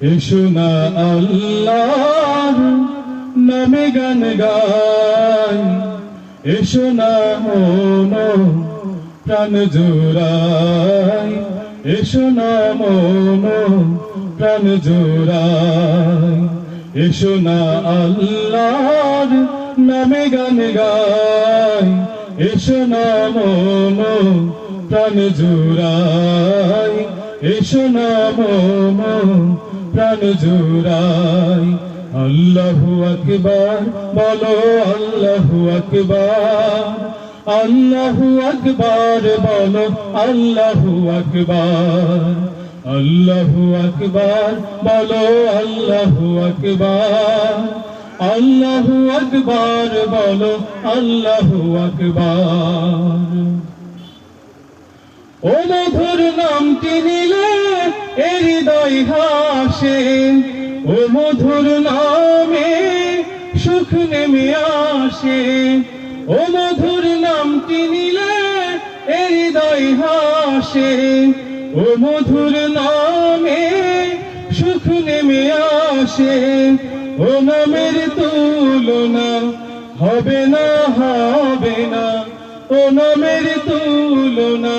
এসো না আল্লাহর নামে গান গাই। এসো না মন প্রাণ জোড়াই। এসো না মন প্রাণ জোড়াই। এসো না আল্লাহর নামে গান গাই। এসো না মন প্রাণ জোড়াই। এসো না মন প্রাণ জোড়াই। আল্লাহু আকবার, বলো আল্লাহু আকবার। আল্লাহু আকবার, বলো আল্লাহু আকবার। আল্লাহু আকবার, বলো আল্লাহু আকবার। আল্লাহু আকবার, বলো আল্লাহু আকবার। ও মধুর নামটি নিলে এ হৃদয় হাসে ও মধুর নামে সুখ নেমে আসে। ও মধুর নামটি নিলে এ হৃদয় হাসে ও মধুর নামে সুখ নেমে আসে। ও নামের তুলনা হবে না হবে না। ও নামের তুলনা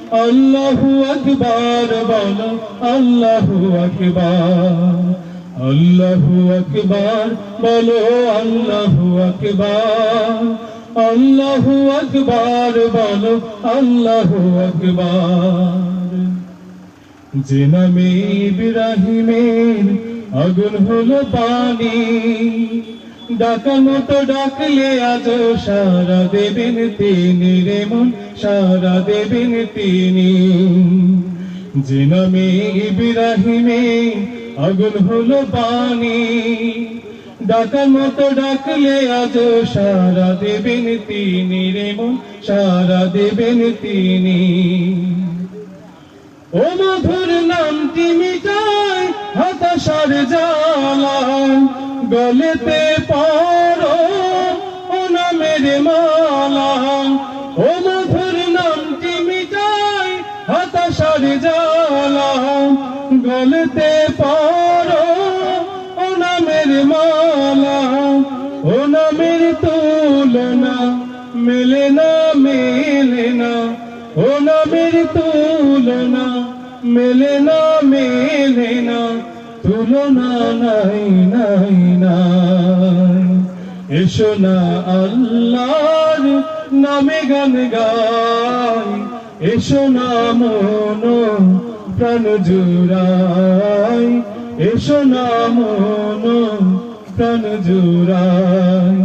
আল্লাহু আকবার, বলো আল্লাহু আকবার আল্লাহু আকবার, বলো আল্লাহু আকবার আল্লাহু আকবার, বলো আল্লাহু আকবার। যে নামে ইব্রাহিমের আগুন হলো পানি ডাকানো তো ডাকলে আজ সারা দেবেন তিনি রে মন, সারা দেবেন তিনি। যে নামে ইব্রাহিমে আগুন হলো পানি ডাকানো তো ডাকলে আজ সারা দেবেন তিনি রে সারা দেবেন তিনি। ও মধুর গলেতে পারো, ও নামের মালা। ও মধুর নামটি মিটাই হতাশার জ্বালা। গলেতে পারো, ও নামের মালা। ও নামের তুলনা মেলে না মেলে না। ও নামের তুলনা মেলে না মেলে না। তুলনা নাই নাই নাই। এসো না আল্লাহর নামে গান গাই। এসো না মন প্রাণ জুড়াই। এসো না মন প্রাণ জুড়াই।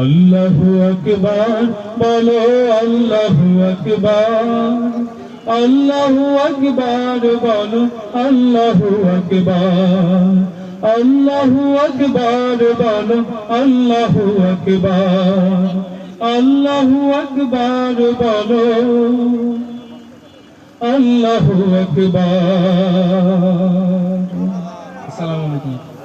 আল্লাহু আকবার, বলো আল্লাহু আকবার। আল্লাহু আকবার বলো, আল্লাহু আকবার। আল্লাহু আকবার বলো, আল্লাহু আকবার। আল্লাহু আকবার বলো, আল্লাহু আকবার। আসসালামু আলাইকুম।